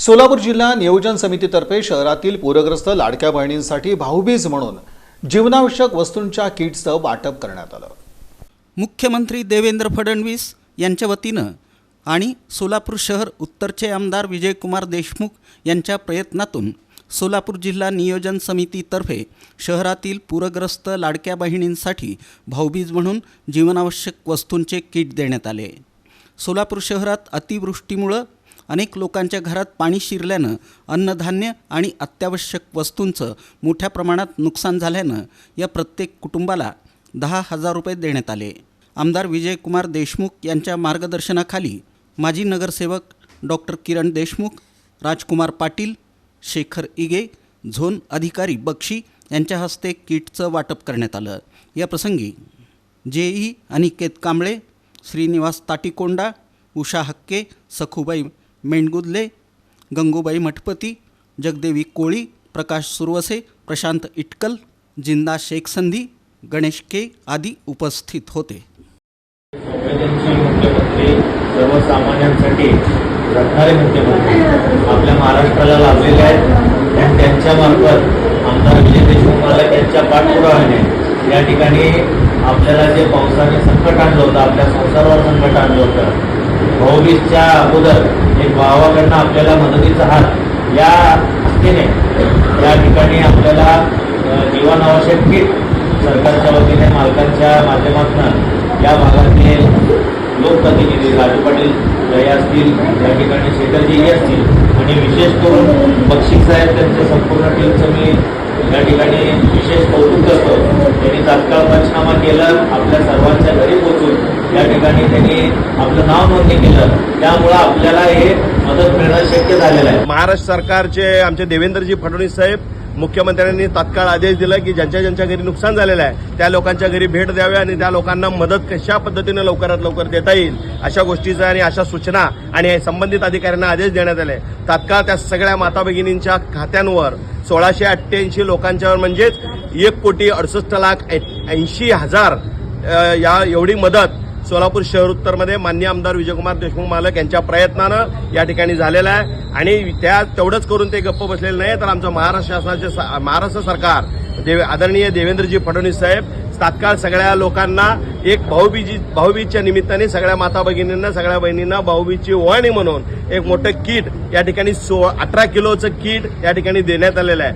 सोलापूर जिल्हा नियोजन समितीतर्फे शहरातील पूरग्रस्त लाडक्या बहिणींसाठी भाऊबीज म्हणून जीवनावश्यक वस्तूंच्या किट्सचं वाटप करण्यात आलं. मुख्यमंत्री देवेंद्र फडणवीस यांच्या वतीनं आणि सोलापूर शहर उत्तरचे आमदार विजयकुमार देशमुख यांच्या प्रयत्नातून सोलापूर जिल्हा नियोजन समितीतर्फे शहरातील पूरग्रस्त लाडक्या बहिणींसाठी भाऊबीज म्हणून जीवनावश्यक वस्तूंचे किट देण्यात आले. सोलापूर शहरात अतिवृष्टीमुळं अनेक लोकांच्या घरात पाणी शिरल्यानं अन्नधान्य आणि अत्यावश्यक वस्तूंचं मोठ्या प्रमाणात नुकसान झाल्यानं या प्रत्येक कुटुंबाला दहा हजार रुपये देण्यात आले. आमदार विजयकुमार देशमुख यांच्या मार्गदर्शनाखाली माजी नगरसेवक डॉक्टर किरण देशमुख राजकुमार पाटील शेखर इगे झोन अधिकारी बक्षी यांच्या हस्ते किटचं वाटप करण्यात आलं. या प्रसंगी जेई अनिकेत कांबळे श्रीनिवास ताटीकोंडा उषा हक्के सखुबाई मेंडगुदले गंगूबाई मठपती जगदेवी कोळी प्रकाश सुरवसे प्रशांत इटकल जिंदा शेख संधी गणेश के आदी उपस्थित होते. सर्वसामान्यांसाठी रडणारे मुख्यमंत्री आपल्या महाराष्ट्राला लाभलेले आहेत. आणि त्यांच्यामार्फत आमदार विजय देशमुख मालक यांच्या पाठपुराव्याने या ठिकाणी आपल्याला जे पावसाने संकट आणलं होतं आपल्या संसारावर संकट आणलं होतं भाऊबीजच्या अगोदर एक भावाकडनं आपल्याला मदतीचा हात या हस्तीने या ठिकाणी आपल्याला जीवनावश्यक किट सरकारच्या वतीने मालकांच्या माध्यमातून या भागातले लोकप्रतिनिधी राजू पाटील हे असतील या ठिकाणी शेखरजी असतील आणि विशेष करून बक्षीस साहेब त्यांच्या संपूर्ण टीमचं मी या ठिकाणी विशेष कौतुक करतो. त्यांनी तात्काळ पंचनामा केला आपल्या सर्वांच्या घरी पोहोचून ठिकाणी त्यांनी आपलं नाव नोंदणी केलं. त्यामुळं आपल्याला हे मदत मिळणं शक्य झालेलं आहे. महाराष्ट्र सरकारचे आमचे देवेंद्रजी फडणवीस साहेब मुख्यमंत्र्यांनी तात्काळ आदेश दिला की ज्यांच्या ज्यांच्या घरी नुकसान झालेलं आहे त्या लोकांच्या घरी भेट द्यावी आणि त्या लोकांना मदत कशा पद्धतीने लवकरात लवकर देता येईल अशा गोष्टीचा आणि अशा सूचना आणि संबंधित अधिकाऱ्यांना आदेश देण्यात आले. तात्काळ त्या सगळ्या माता भगिनींच्या खात्यांवर सोळाशे अठ्ठ्याऐंशी लोकांच्यावर म्हणजेच एक कोटी अडुसष्ट लाख ऐंशी हजार या एवढी मदत सोलापूर शहर उत्तरमध्ये मान्य आमदार विजयकुमार देशमुख मालक यांच्या प्रयत्नानं या ठिकाणी झालेलं आहे. आणि त्या तेवढंच करून ते गप्प बसलेले नाही तर आमचं महाराष्ट्र शासनाचे स- महाराष्ट्र सरकार देव आदरणीय देवेंद्रजी फडणवीस साहेब तात्काळ सगळ्या लोकांना एक भाऊबीजी भाऊबीजच्या निमित्ताने सगळ्या माता भगिनींना सगळ्या बहिणींना भाऊबीजची ओळणी म्हणून एक मोठं किट या ठिकाणी सो अठरा किलोचं किट या ठिकाणी देण्यात आलेलं आहे.